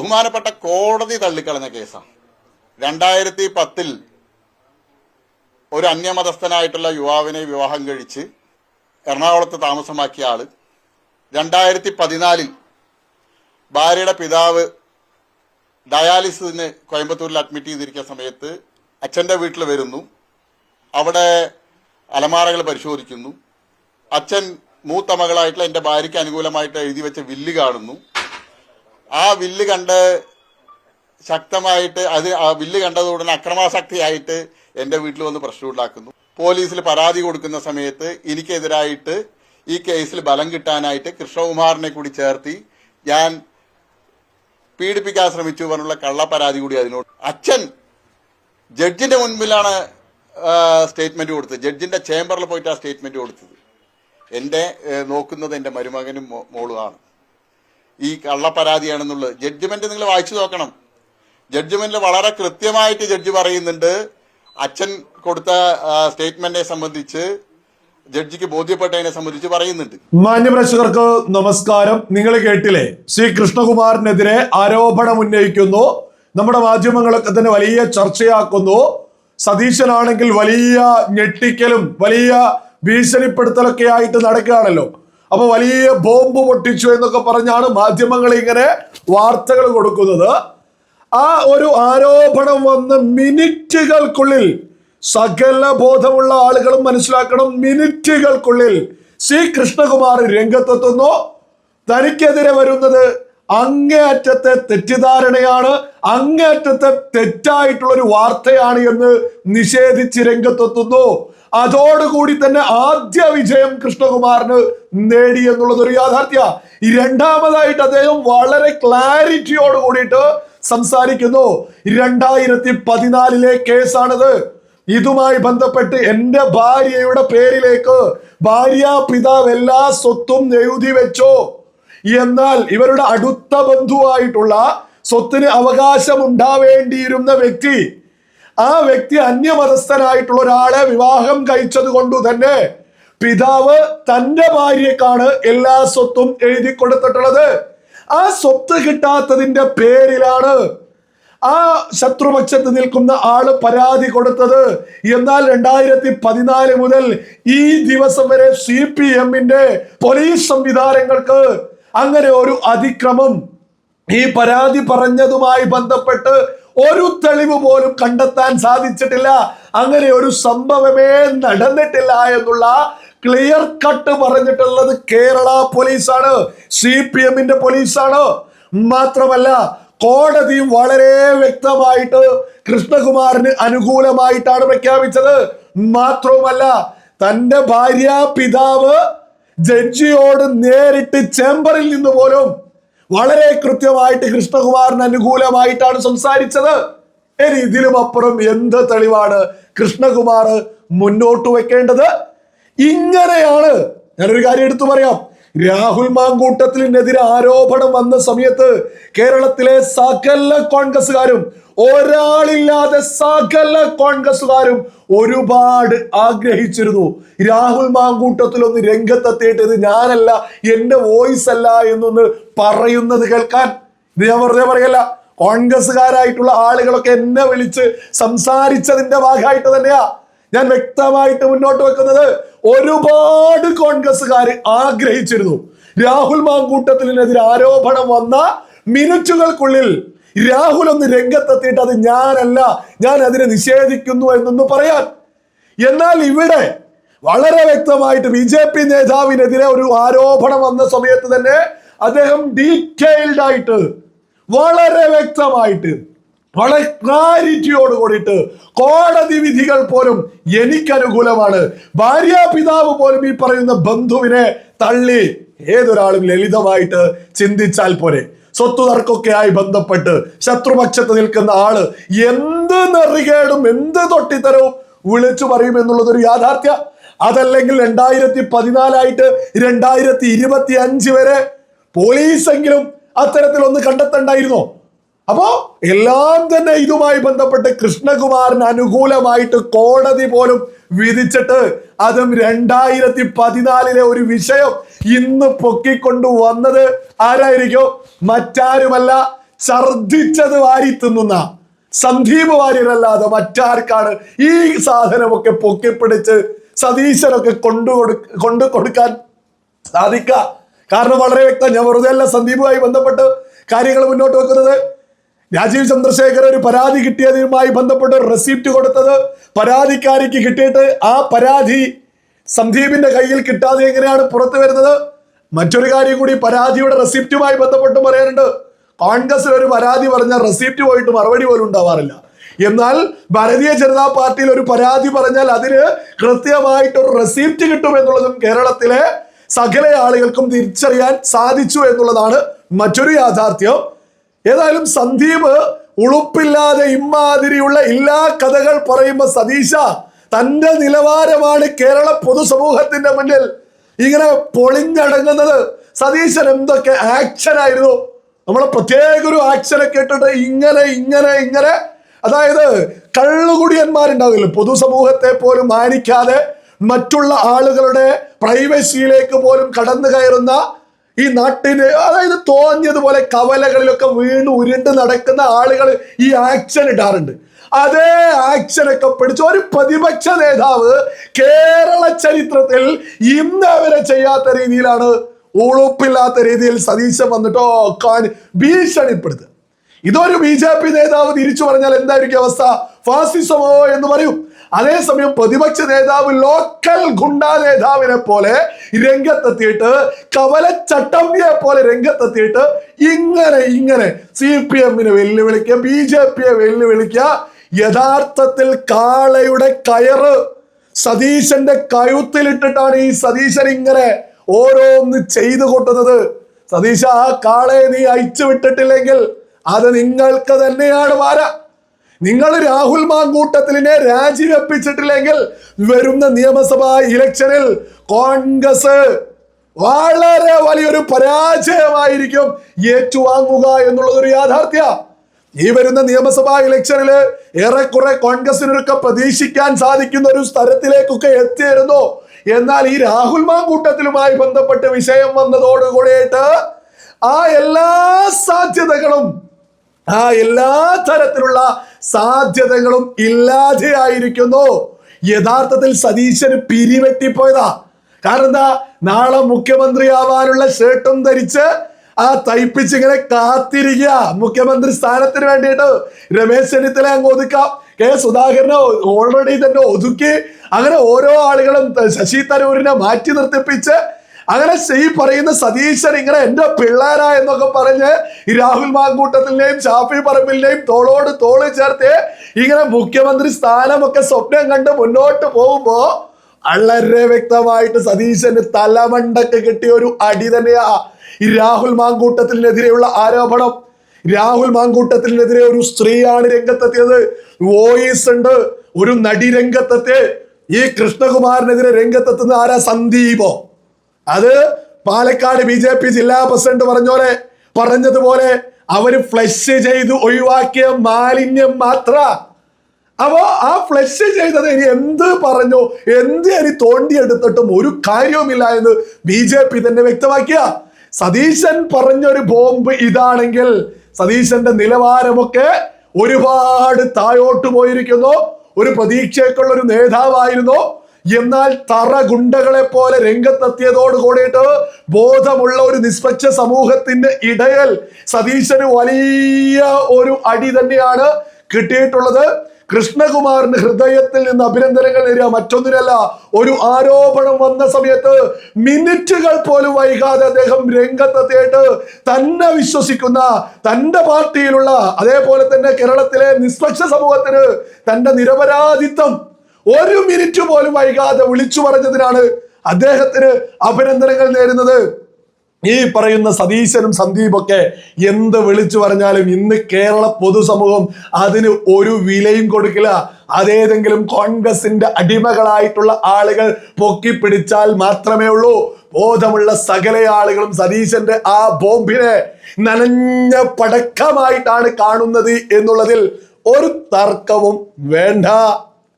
ബഹുമാനപ്പെട്ട കോടതി തള്ളിക്കളഞ്ഞ കേസാണ്. രണ്ടായിരത്തി പത്തിൽ ഒരു അന്യമതസ്ഥനായിട്ടുള്ള യുവാവിനെ വിവാഹം കഴിച്ച് എറണാകുളത്ത് താമസമാക്കിയ ആൾ രണ്ടായിരത്തി പതിനാലിൽ ഭാര്യയുടെ പിതാവ് ഡയാലിസിന് കോയമ്പത്തൂരിൽ അഡ്മിറ്റ് ചെയ്തിരിക്കുന്ന സമയത്ത് അച്ഛന്റെ വീട്ടിൽ വരുന്നു. അവിടെ അലമാറകൾ പരിശോധിക്കുന്നു. അച്ഛൻ മൂത്തമകളായിട്ടുള്ള എന്റെ ഭാര്യയ്ക്ക് അനുകൂലമായിട്ട് എഴുതി വെച്ച വില്ല് കാണുന്നു. ആ വില്ല് കണ്ട് ശക്തമായിട്ട് അത് ആ വില്ല് കണ്ടതുടനെ അക്രമാസക്തിയായിട്ട് എന്റെ വീട്ടിൽ വന്ന് പ്രശ്നം ഉണ്ടാക്കുന്നു. പോലീസിൽ പരാതി കൊടുക്കുന്ന സമയത്ത് എനിക്കെതിരായിട്ട് ഈ കേസിൽ ബലം കിട്ടാനായിട്ട് കൃഷ്ണകുമാറിനെ കൂടി ചേർത്തി ഞാൻ പീഡിപ്പിക്കാൻ ശ്രമിച്ചു പറഞ്ഞുള്ള കള്ള പരാതി കൂടി അതിനോട്. അച്ഛൻ ജഡ്ജിന്റെ മുൻപിലാണ് സ്റ്റേറ്റ്മെന്റ് കൊടുത്തത്. ജഡ്ജിന്റെ ചേംബറിൽ പോയിട്ട് ആ സ്റ്റേറ്റ്മെന്റ് കൊടുത്തത്. ഏഹ്, നോക്കുന്നത് എന്റെ മരുമകനും മോളുമാണ്. ഈ കള്ളപ്പരാതിയാണെന്നുള്ളത്. ജഡ്ജ്മെന്റ് നിങ്ങൾ വായിച്ചു നോക്കണം. ജഡ്ജ്മെന്റിൽ വളരെ കൃത്യമായിട്ട് ജഡ്ജ് പറയുന്നുണ്ട്. അച്ഛൻ കൊടുത്ത സ്റ്റേറ്റ്മെന്റിനെ സംബന്ധിച്ച് ജഡ്ജിക്ക് ബോധ്യപ്പെട്ടതിനെ സംബന്ധിച്ച് പറയുന്നുണ്ട്. മാന്യപ്രേക്ഷകർക്ക് നമസ്കാരം. നിങ്ങൾ കേട്ടില്ലേ? ശ്രീ കൃഷ്ണകുമാറിനെതിരെ ആരോപണം ഉന്നയിക്കുന്നു. നമ്മുടെ മാധ്യമങ്ങളൊക്കെ തന്നെ വലിയ ചർച്ചയാക്കുന്നു. സതീശനാണെങ്കിൽ വലിയ ഞെട്ടിക്കലും വലിയ ഭീഷണിപ്പെടുത്തലൊക്കെ ആയിട്ട് നടക്കുകയാണല്ലോ. അപ്പൊ വലിയ ബോംബ് പൊട്ടിച്ചു എന്നൊക്കെ പറഞ്ഞാണ് മാധ്യമങ്ങൾ ഇങ്ങനെ വാർത്തകൾ കൊടുക്കുന്നത്. ആ ഒരു ആരോപണം വന്ന് മിനിറ്റുകൾക്കുള്ളിൽ സകല ബോധമുള്ള ആളുകളും മനസ്സിലാക്കണം. മിനിറ്റുകൾക്കുള്ളിൽ ശ്രീ കൃഷ്ണകുമാർ രംഗത്തെത്തുന്നു. തനിക്കെതിരെ വരുന്നത് അങ്ങേയറ്റത്തെ തെറ്റിദ്ധാരണയാണ് അങ്ങേയറ്റത്തെ തെറ്റായിട്ടുള്ള ഒരു വാർത്തയാണ് എന്ന് നിഷേധിച്ച് രംഗത്തെത്തുന്നു. അതോടുകൂടി തന്നെ ആദ്യ വിജയം കൃഷ്ണകുമാറിന് നേടി എന്നുള്ളത് ഒരു യാഥാർത്ഥ്യ രണ്ടാമതായിട്ട് അദ്ദേഹം വളരെ ക്ലാരിറ്റിയോട് കൂടിയിട്ട് സംസാരിക്കുന്നു. രണ്ടായിരത്തി പതിനാലിലെ കേസാണിത്. ഇതുമായി ബന്ധപ്പെട്ട് എന്റെ ഭാര്യയുടെ പേരിലേക്ക് ഭാര്യ പിതാവ് എല്ലാ സ്വത്തും എഴുതി വെച്ചോ. എന്നാൽ ഇവരുടെ അടുത്ത ബന്ധുവായിട്ടുള്ള സ്വത്തിന് അവകാശം ഉണ്ടാവേണ്ടിയിരുന്ന വ്യക്തി ആ വ്യക്തി അന്യമതസ്ഥനായിട്ടുള്ള ഒരാളെ വിവാഹം കഴിച്ചത് കൊണ്ട് തന്നെ പിതാവ് തന്റെ ഭാര്യക്കാണ് എല്ലാ സ്വത്തും എഴുതി കൊടുത്തിട്ടുള്ളത്. ആ സ്വത്ത് കിട്ടാത്തതിന്റെ പേരിലാണ് ആ ശത്രുപക്ഷത്ത് നിൽക്കുന്ന ആൾ പരാതി കൊടുത്തത്. എന്നാൽ രണ്ടായിരത്തി പതിനാല് മുതൽ ഈ ദിവസം വരെ സി പി എമ്മിന്റെ പോലീസ് സംവിധാനങ്ങൾക്ക് അങ്ങനെ ഒരു അതിക്രമം ഈ പരാതി പറഞ്ഞതുമായി ബന്ധപ്പെട്ട് ഒരു തെളിവ് പോലും കണ്ടെത്താൻ സാധിച്ചിട്ടില്ല. അങ്ങനെ ഒരു സംഭവമേ നടന്നിട്ടില്ല എന്നുള്ള ക്ലിയർ കട്ട് പറഞ്ഞിട്ടുള്ളത് കേരള പോലീസാണ്. സി പി എമ്മിന്റെ പോലീസാണ്. മാത്രമല്ല കോടതിയും വളരെ വ്യക്തമായിട്ട് കൃഷ്ണകുമാറിന് അനുകൂലമായിട്ടാണ് പ്രഖ്യാപിച്ചത്. മാത്രവുമല്ല തന്റെ ഭാര്യ പിതാവ് ജഡ്ജിയോട് നേരിട്ട് ചേംബറിൽ നിന്ന് പോലും വളരെ കൃത്യമായിട്ട് കൃഷ്ണകുമാറിന് അനുകൂലമായിട്ടാണ് സംസാരിച്ചത്. ഇനി ഇതിലും അപ്പുറം എന്ത് തെളിവാണ് കൃഷ്ണകുമാർ മുന്നോട്ട് വെക്കേണ്ടത്? ഇങ്ങനെയാണ് ഞാനൊരു കാര്യം എടുത്തു പറയാം. രാഹുൽ മാങ്കൂട്ടത്തിനെതിരെ ആരോപണം വന്ന സമയത്ത് കേരളത്തിലെ സകല കോൺഗ്രസ്സുകാരും ഒരാളില്ലാതെ സകല കോൺഗ്രസ്സുകാരും ഒരുപാട് ആഗ്രഹിച്ചിരുന്നു. രാഹുൽ മാങ്കൂട്ടത്തിൽ ഒന്ന് രംഗത്തെത്തിയിട്ട് ഇത് ഞാനല്ല എന്റെ വോയിസ് അല്ല എന്നൊന്ന് പറയുന്നത് കേൾക്കാൻ. ഞാൻ വെറുതെ പറയല്ല കോൺഗ്രസ്സുകാരായിട്ടുള്ള ആളുകളൊക്കെ എന്നെ വിളിച്ച് സംസാരിച്ചതിന്റെ ഭാഗമായിട്ട് തന്നെയാ. ഞാൻ വ്യക്തമായിട്ട് മുന്നോട്ട് വെക്കുന്നത് ഒരുപാട് കോൺഗ്രസ്സുകാർ ആഗ്രഹിച്ചിരുന്നു. രാഹുൽ മാങ്കൂട്ടത്തിനെതിരെ ആരോപണം വന്ന മിനിറ്റുകൾക്കുള്ളിൽ രാഹുൽ ഒന്ന് രംഗത്തെത്തിയിട്ട് അത് ഞാനല്ല ഞാൻ അതിനെ നിഷേധിക്കുന്നു എന്നൊന്ന് പറയാൻ. എന്നാൽ ഇവിടെ വളരെ വ്യക്തമായിട്ട് ബി ജെ പി നേതാവിനെതിരെ ഒരു ആരോപണം വന്ന സമയത്ത് തന്നെ അദ്ദേഹം ഡീറ്റെയിൽഡ് ആയിട്ട് വളരെ വ്യക്തമായിട്ട് വളരെ ക്ലാരിറ്റിയോട് കൂടിയിട്ട് കോടതി വിധികൾ പോലും എനിക്കനുകൂലമാണ്. ഭാര്യാപിതാവ് ഭാര്യ പിതാവ് പോലും ഈ പറയുന്ന ബന്ധുവിനെ തള്ളി. ഏതൊരാളും ലളിതമായിട്ട് ചിന്തിച്ചാൽ പോരെ. സ്വത്ത് തർക്കൊക്കെയായി ബന്ധപ്പെട്ട് ശത്രുപക്ഷത്ത് നിൽക്കുന്ന ആൾ എന്ത് നെറികേടും എന്ത് തൊട്ടിത്തരവും വിളിച്ചു പറയും എന്നുള്ളതൊരു യാഥാർത്ഥ്യ. അതല്ലെങ്കിൽ രണ്ടായിരത്തി പതിനാലായിട്ട് രണ്ടായിരത്തി ഇരുപത്തി അഞ്ച് വരെ പോലീസെങ്കിലും അത്തരത്തിലൊന്ന് കണ്ടെത്തണ്ടായിരുന്നോ? അപ്പോ എല്ലാം തന്നെ ഇതുമായി ബന്ധപ്പെട്ട് കൃഷ്ണകുമാറിന് അനുകൂലമായിട്ട് കോടതി പോലും വിധിച്ചിട്ട് അതും രണ്ടായിരത്തി പതിനാലിലെ ഒരു വിഷയം ഇന്ന് പൊക്കിക്കൊണ്ടു വന്നത് ആരായിരിക്കും? മറ്റാരുമല്ല ഛർദിച്ചത് വാരി തിന്നുന്ന സന്ദീപ് വാര്യരല്ലാതെ മറ്റാർക്കാണ് ഈ സാധനമൊക്കെ പൊക്കിപ്പിടിച്ച് സതീശനൊക്കെ കൊണ്ടു കൊണ്ടു കൊടുക്കാൻ സാധിക്ക കാരണം വളരെ വ്യക്തം ഞാൻ വെറുതെ അല്ല സന്ദീപുമായി ബന്ധപ്പെട്ട് കാര്യങ്ങൾ മുന്നോട്ട് വെക്കുന്നത്. രാജീവ് ചന്ദ്രശേഖർ ഒരു പരാതി കിട്ടിയതുമായി ബന്ധപ്പെട്ട് റെസിപ്റ്റ് കൊടുത്തത് പരാതിക്കാരിക്ക് കിട്ടിയിട്ട് ആ പരാതി സന്ദീപിന്റെ കയ്യിൽ കിട്ടാതെ എങ്ങനെയാണ് പുറത്തു വരുന്നത്? മറ്റൊരു കാര്യം കൂടി പരാതിയുടെ റെസിപ്റ്റുമായി ബന്ധപ്പെട്ട് പറയാനുണ്ട്. കോൺഗ്രസിൽ ഒരു പരാതി പറഞ്ഞ റെസിപ്റ്റ് പോയിട്ട് മറുപടി പോലും ഉണ്ടാവാറില്ല. എന്നാൽ ഭാരതീയ ജനതാ പാർട്ടിയിൽ ഒരു പരാതി പറഞ്ഞാൽ അതിന് കൃത്യമായിട്ട് ഒരു റെസിപ്റ്റ് കിട്ടും എന്നുള്ളതും കേരളത്തിലെ സകല ആളുകൾക്കും തിരിച്ചറിയാൻ സാധിച്ചു എന്നുള്ളതാണ് മറ്റൊരു യാഥാർത്ഥ്യം. ഏതായാലും സന്ദീപ് ഉളുപ്പില്ലാതെ ഇമ്മാതിരിയുള്ള എല്ലാ കഥകൾ പറയുമ്പോ സതീശ തന്റെ നിലവാരമാണ് കേരള പൊതുസമൂഹത്തിന്റെ മുന്നിൽ ഇങ്ങനെ പൊളിഞ്ഞടങ്ങുന്നത്. സതീശൻ എന്തൊക്കെ ആക്ഷൻ ആയിരുന്നു? നമ്മളെ പ്രത്യേക ഒരു ആക്ഷനെ ഇട്ടിട്ട് ഇങ്ങനെ ഇങ്ങനെ ഇങ്ങനെ. അതായത് കള്ളുകുടിയന്മാരുണ്ടാവില്ല? പൊതുസമൂഹത്തെ പോലും മാനിക്കാതെ മറ്റുള്ള ആളുകളുടെ പ്രൈവസിയിലേക്ക് പോലും കടന്നു കയറുന്ന ഈ നാട്ടിന് അതായത് തോന്നിയതുപോലെ കവലകളിലൊക്കെ വീണ് ഉരുണ്ട് നടക്കുന്ന ആളുകൾ ഈ ആക്ഷൻ ഇടാറുണ്ട്. അതേ ആക്ഷനൊക്കെ പിടിച്ച് ഒരു പ്രതിപക്ഷ നേതാവ് കേരള ചരിത്രത്തിൽ ഇന്ന് അവരെ ചെയ്യാത്ത രീതിയിലാണ് ഉളുപ്പില്ലാത്ത രീതിയിൽ സതീശൻ വന്നിട്ടോ കാൻ ഭീഷണിപ്പെടുത്തുക. ഇതൊരു ബി ജെ പി നേതാവ് തിരിച്ചു പറഞ്ഞാൽ എന്തായിരിക്കും അവസ്ഥ? ഫാസിസമോ എന്ന് പറയും. അതേസമയം പ്രതിപക്ഷ നേതാവ് ലോക്കൽ ഗുണ്ടാ നേതാവിനെ പോലെ രംഗത്തെത്തിയിട്ട് കവലച്ചട്ടമ്പിയെ പോലെ രംഗത്തെത്തിയിട്ട് ഇങ്ങനെ ഇങ്ങനെ സി പി എമ്മിനെ വെല്ലുവിളിക്കുക ബി ജെ പിയെ വെല്ലുവിളിക്കുക. യഥാർത്ഥത്തിൽ കാളയുടെ കയറ് സതീശന്റെ കഴുത്തിലിട്ടിട്ടാണ് ഈ സതീശൻ ഇങ്ങനെ ഓരോന്ന് ചെയ്തു കൊട്ടുന്നത്. സതീശ ആ കാളയെ നീ അയച്ചു വിട്ടിട്ടില്ലെങ്കിൽ അത് നിങ്ങൾക്ക് തന്നെയാണ് വാര. നിങ്ങൾ രാഹുൽ മാങ്കൂട്ടത്തിലിനെ രാജിവെപ്പിച്ചിട്ടില്ലെങ്കിൽ വരുന്ന നിയമസഭാ ഇലക്ഷനിൽ കോൺഗ്രസ് വളരെ വലിയൊരു പരാജയമായിരിക്കും ഏറ്റുവാങ്ങുക എന്നുള്ളത് ഒരു യാഥാർത്ഥ്യ. ഈ വരുന്ന നിയമസഭാ ഇലക്ഷനിൽ ഏറെക്കുറെ കോൺഗ്രസിനൊക്കെ പ്രതീക്ഷിക്കാൻ സാധിക്കുന്ന ഒരു സ്ഥലത്തിലേക്കൊക്കെ എത്തിയിരുന്നു. എന്നാൽ ഈ രാഹുൽ മാങ്കൂട്ടത്തിലുമായി ബന്ധപ്പെട്ട് വിഷയം വന്നതോടുകൂടിയിട്ട് ആ എല്ലാ സാധ്യതകളും ആ എല്ലാ തരത്തിലുള്ള സാധ്യതകളും ഇല്ലാതെയായിരിക്കുന്നു. യഥാർത്ഥത്തിൽ സതീശന് പിരിവെട്ടിപ്പോയതാ. കാരണം എന്താ നാളെ മുഖ്യമന്ത്രിയാവാനുള്ള ഷർട്ടും ധരിച്ച് ആ തയ്പ്പിച്ച് ഇങ്ങനെ കാത്തിരിക്കുക. മുഖ്യമന്ത്രി സ്ഥാനത്തിന് വേണ്ടിയിട്ട് രമേശ് ചെന്നിത്തല അങ്ങ് ഒതുക്കാം. കെ സുധാകരനെ ഓൾറെഡി തന്നെ ഒതുക്കി. അങ്ങനെ ഓരോ ആളുകളും ശശി തരൂരിനെ മാറ്റി നിർത്തിപ്പിച്ച് അങ്ങനെ ഈ പറയുന്ന സതീശൻ ഇങ്ങനെ എന്റെ പിള്ളേരാ എന്നൊക്കെ പറഞ്ഞ് ഈ രാഹുൽ മാങ്കൂട്ടത്തിന്റെയും ഷാഫി പറമ്പിലിന്റെയും തോളോട് തോൾ ചേർത്ത് ഇങ്ങനെ മുഖ്യമന്ത്രി സ്ഥാനമൊക്കെ സ്വപ്നം കണ്ട് മുന്നോട്ട് പോകുമ്പോ വളരെ വ്യക്തമായിട്ട് സതീശന് തലമണ്ടക്ക് കിട്ടിയ ഒരു അടി തന്നെയാ ഈ രാഹുൽ മാങ്കൂട്ടത്തിനെതിരെയുള്ള ആരോപണം. രാഹുൽ മാങ്കൂട്ടത്തിനെതിരെ ഒരു സ്ത്രീയാണ് രംഗത്തെത്തിയത്. വോയിസ് ഉണ്ട്. ഒരു നടി രംഗത്തെത്തി. ഈ കൃഷ്ണകുമാറിനെതിരെ രംഗത്തെത്തുന്ന ആരാ? സന്ദീപോ. അത് പാലക്കാട് ബി ജെ പി ജില്ലാ പ്രസിഡന്റ് പറഞ്ഞോലെ പറഞ്ഞതുപോലെ അവർ ഫ്ലഷ് ചെയ്ത് ഒഴിവാക്കിയ മാലിന്യം മാത്ര. അപ്പോ ആ ഫ്ലഷ് ചെയ്തത് ഇനി എന്ത് പറഞ്ഞു എന്ത് ഇനി തോണ്ടിയെടുത്തിട്ടും ഒരു കാര്യവുമില്ല എന്ന് ബി ജെ പി തന്നെ വ്യക്തമാക്കിയ. സതീശൻ പറഞ്ഞൊരു ബോംബ് ഇതാണെങ്കിൽ സതീശന്റെ നിലവാരമൊക്കെ ഒരുപാട് താഴോട്ട് പോയിരിക്കുന്നു. ഒരു പ്രതീക്ഷയ്ക്കുള്ള ഒരു നേതാവായിരുന്നു. എന്നാൽ തറ ഗുണ്ടകളെ പോലെ രംഗത്തെത്തിയതോട് കൂടിയിട്ട് ബോധമുള്ള ഒരു നിഷ്പക്ഷ സമൂഹത്തിന്റെ ഇടയൽ സതീശന് വലിയ ഒരു അടി തന്നെയാണ് കിട്ടിയിട്ടുള്ളത്. കൃഷ്ണകുമാറിന് ഹൃദയത്തിൽ നിന്ന് അഭിനന്ദനങ്ങൾ നേരിയ മറ്റൊന്നിനല്ല ഒരു ആരോപണം വന്ന സമയത്ത് മിനിറ്റുകൾ പോലും വൈകാതെ അദ്ദേഹം രംഗത്തെത്തിയിട്ട് തന്നെ വിശ്വസിക്കുന്ന തന്റെ പാർട്ടിയിലുള്ള അതേപോലെ തന്നെ കേരളത്തിലെ നിഷ്പക്ഷ സമൂഹത്തിന് തന്റെ നിരപരാധിത്വം ഒരു മിനിറ്റ് പോലും വൈകാതെ വിളിച്ചു പറഞ്ഞതിനാണ് അദ്ദേഹത്തിന് അഭിനന്ദനങ്ങൾ നേരുന്നത്. ഈ പറയുന്ന സതീശനും സന്ദീപൊക്കെ എന്ത് വിളിച്ചു പറഞ്ഞാലും ഇന്ന് കേരള പൊതുസമൂഹം അതിന് ഒരു വിലയും കൊടുക്കില്ല. അതേതെങ്കിലും കോൺഗ്രസിന്റെ അടിമകളായിട്ടുള്ള ആളുകൾ പൊക്കിപ്പിടിച്ചാൽ മാത്രമേ ഉള്ളൂ. ബോധമുള്ള സകല ആളുകളും സതീശന്റെ ആ ബോംബിനെ നനഞ്ഞ പടക്കമായിട്ടാണ് കാണുന്നത് എന്നുള്ളതിൽ ഒരു തർക്കവും വേണ്ട.